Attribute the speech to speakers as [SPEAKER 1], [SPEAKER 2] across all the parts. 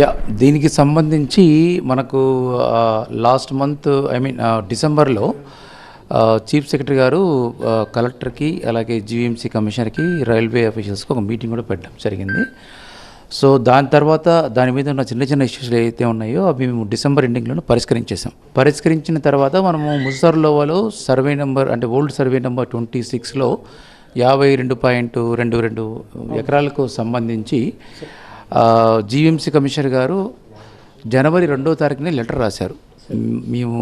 [SPEAKER 1] Yeah దీనికి సంబంధించి మనకు లాస్ట్ మంత్ ఐ మీన్ డిసెంబర్లో చీఫ్ సెక్రటరీ గారు కలెక్టర్కి అలాగే జీవీఎంసీ కమిషనర్కి రైల్వే అఫీషియల్స్కి ఒక మీటింగ్ కూడా పెట్టడం జరిగింది. సో దాని తర్వాత దాని మీద ఉన్న చిన్న చిన్న ఇష్యూస్ ఏవైతే ఉన్నాయో అవి మేము డిసెంబర్ ఎండింగ్లో పరిష్కరించేసాం పరిష్కరించిన తర్వాత మనము ముజర్లోవాలో సర్వే నెంబర్ అంటే ఓల్డ్ సర్వే నెంబర్ ట్వంటీ సిక్స్లో యాభై రెండు పాయింట్ రెండు రెండు ఎకరాలకు సంబంధించి జీవీఎంసీ కమిషనర్ గారు జనవరి రెండో తారీఖున లెటర్ రాశారు. మేము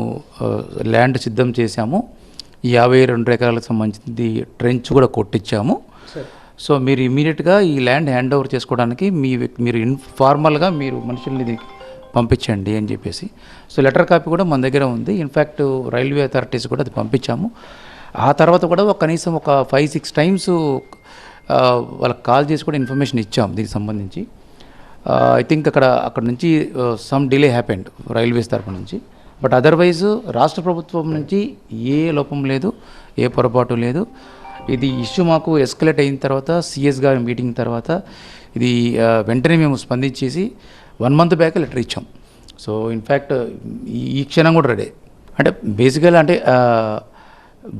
[SPEAKER 1] ల్యాండ్ సిద్ధం చేశాము. ఈ యాభై రెండు ఎకరాలకు సంబంధించి ట్రెంచ్ కూడా కొట్టించాము. సో మీరు ఇమీడియట్గా ఈ ల్యాండ్ హ్యాండ్ ఓవర్ చేసుకోవడానికి మీ మీరు ఇన్ఫార్మల్గా మీరు మనుషుల్ని పంపించండి అని చెప్పేసి. సో లెటర్ కాపీ కూడా మన దగ్గర ఉంది. ఇన్ఫ్యాక్ట్ రైల్వే అథారిటీస్ కూడా అది పంపించాము. ఆ తర్వాత కూడా ఒక కనీసం ఒక ఫైవ్ సిక్స్ టైమ్స్ వాళ్ళకి కాల్ చేసి కూడా ఇన్ఫర్మేషన్ ఇచ్చాం దీనికి సంబంధించి. ఐ థింక్ అక్కడ అక్కడ నుంచి సమ్ డిలే హ్యాపెండ్ రైల్వేస్ తరపు నుంచి. బట్ అదర్వైజ్ రాష్ట్ర ప్రభుత్వం నుంచి ఏ లోపం లేదు ఏ పొరపాటు లేదు. ఇది ఇష్యూ మాకు ఎస్కలేట్ అయిన తర్వాత సిఎస్ గారి మీటింగ్ తర్వాత ఇది వెంటనే మేము స్పందించేసి వన్ మంత్ బ్యాక్ లెటర్ ఇచ్చాం. సో ఇన్ఫ్యాక్ట్ ఈ క్షణం కూడా రెడీ అంటే బేసికల్ అంటే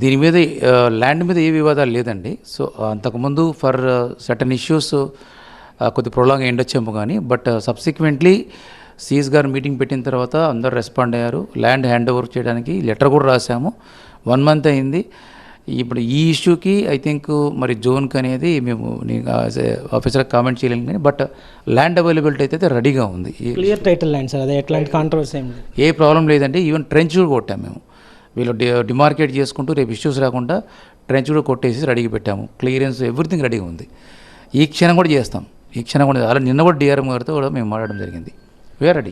[SPEAKER 1] దీని మీద ల్యాండ్ మీద ఏ వివాదాలు లేదండి. సో అంతకుముందు ఫర్ సర్టన్ ఇష్యూస్ కొద్ది ప్రొలాంగ్ అయ్యిండొచ్చేమో కానీ బట్ సబ్సిక్వెంట్లీ సీఎస్ గారు మీటింగ్ పెట్టిన తర్వాత అందరు రెస్పాండ్ అయ్యారు. ల్యాండ్ హ్యాండ్ ఓవర్ చేయడానికి లెటర్ కూడా రాసాము వన్ మంత్ అయింది. ఇప్పుడు ఈ ఇష్యూకి ఐ థింక్ మరి జోన్కి అనేది మేము ఆఫీసర్ కామెంట్ చేయలేము కానీ బట్ ల్యాండ్ అవైలబిలిటీ అయితే రెడీగా ఉంది.
[SPEAKER 2] క్లియర్ టైటిల్ ల్యాండ్ సార్ అదే ఎట్లాంటి కాంట్రవర్సీ ఏం
[SPEAKER 1] ప్రాబ్లం లేదండి. ఈవెన్ ట్రెంచ్ కూడా కొట్టాము మేము. వీళ్ళు డిమార్కేట్ చేసుకుంటూ రేపు ఇష్యూస్ రాకుండా ట్రెంచ్ కూడా కొట్టేసి రెడీగా పెట్టాము. క్లియరెన్స్ ఎవ్రీథింగ్ రెడీగా ఉంది. ఈ క్షణం కూడా చేస్తాం. ఈ క్షణం కూడా అలా నిన్న కూడా డిఆర్ఎం గారితో కూడా మేము మాట్లాడడం జరిగింది. వేరడి